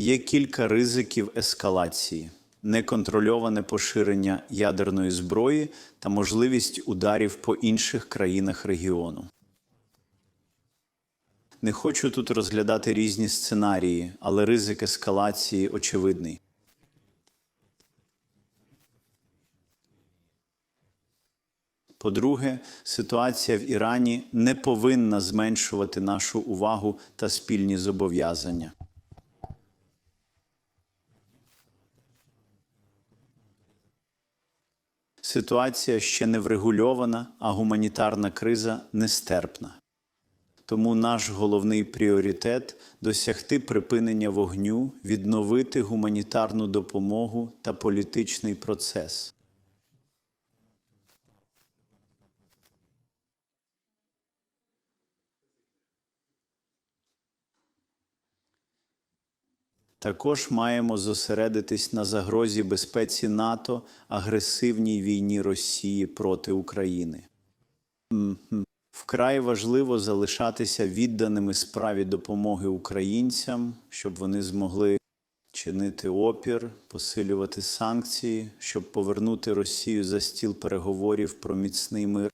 Є кілька ризиків ескалації: неконтрольоване поширення ядерної зброї та можливість ударів по інших країнах регіону. Не хочу тут розглядати різні сценарії, але ризик ескалації очевидний. По-друге, ситуація в Ірані не повинна зменшувати нашу увагу та спільні зобов'язання. Ситуація ще не врегульована, а гуманітарна криза нестерпна. Тому наш головний пріоритет досягти припинення вогню, відновити гуманітарну допомогу та політичний процес. Також маємо зосередитись на загрозі безпеці НАТО, агресивній війні Росії проти України. Вкрай важливо залишатися відданими справі допомоги українцям, щоб вони змогли чинити опір, посилювати санкції, щоб повернути Росію за стіл переговорів про міцний мир.